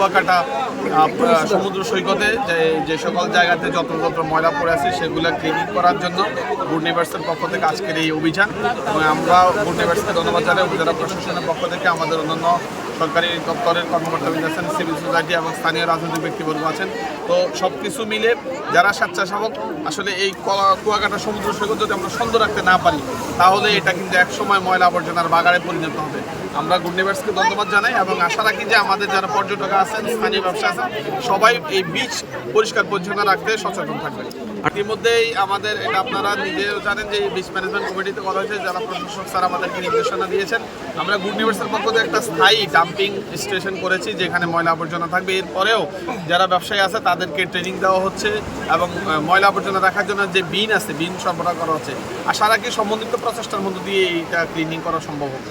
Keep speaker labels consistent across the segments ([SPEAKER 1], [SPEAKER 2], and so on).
[SPEAKER 1] কুয়াকাটা সমুদ্র সৈকতে যে যে সকল জায়গাতে যত যত ময়লা পড়ে আছে, সেগুলো ক্লিনিং করার জন্য গুডনিভার্সের পক্ষ থেকে আজকের এই অভিযান। এবং আমরা গুডনিভার্সকে ধন্যবাদ জানাই, উপজেলা প্রশাসনের পক্ষ থেকে আমাদের অন্যান্য সরকারি দপ্তরের কর্মকর্তাবৃন্দ আছেন সিভিল সোসাইটি এবং স্থানীয় রাজনৈতিক ব্যক্তিবর্গ আছেন। তো সব কিছু মিলে যারা স্বেচ্ছাসেবক, আসলে এই কুয়াকাটা সমুদ্র সৈকত যদি আমরা সুন্দর রাখতে না পারি, তাহলে এটা কিন্তু একসময় ময়লা আবর্জনার বাগারে পরিণত হবে। আমরা গুডনিভার্সকে ধন্যবাদ জানাই এবং আশা রাখি যে আমাদের যারা পর্যটক আছেন, স্থানীয় ব্যবসা আছেন, সবাই এই বীজ পরিষ্কার, পরিচ্ছন্ন রাখতে সচেতন থাকবেন ইতিমধ্যেই আমাদের এটা আপনারা নিজেও জানেন যে বিচ ম্যানেজমেন্ট কমিটিতে কথা হয়েছে, যারা প্রশাসক স্যার আমাদেরকে নির্দেশনা দিয়েছেন, আমরা গুডনিভার্সের পক্ষ থেকে একটা স্থায়ী ডাম্পিং স্টেশন করেছি, যেখানে ময়লা আবর্জনা থাকবে। এরপরেও যারা ব্যবসায়ী আছে, তাদেরকে ট্রেনিং দেওয়া হচ্ছে এবং ময়লা আবর্জনা রাখার জন্য যে বিন আছে বিন সরবরাহ করা হচ্ছে, আশা রাখি সমন্বিত প্রচেষ্টার মধ্য দিয়ে এইটা ক্লিনিং করা সম্ভব হবে।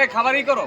[SPEAKER 2] এ খাবারই করো।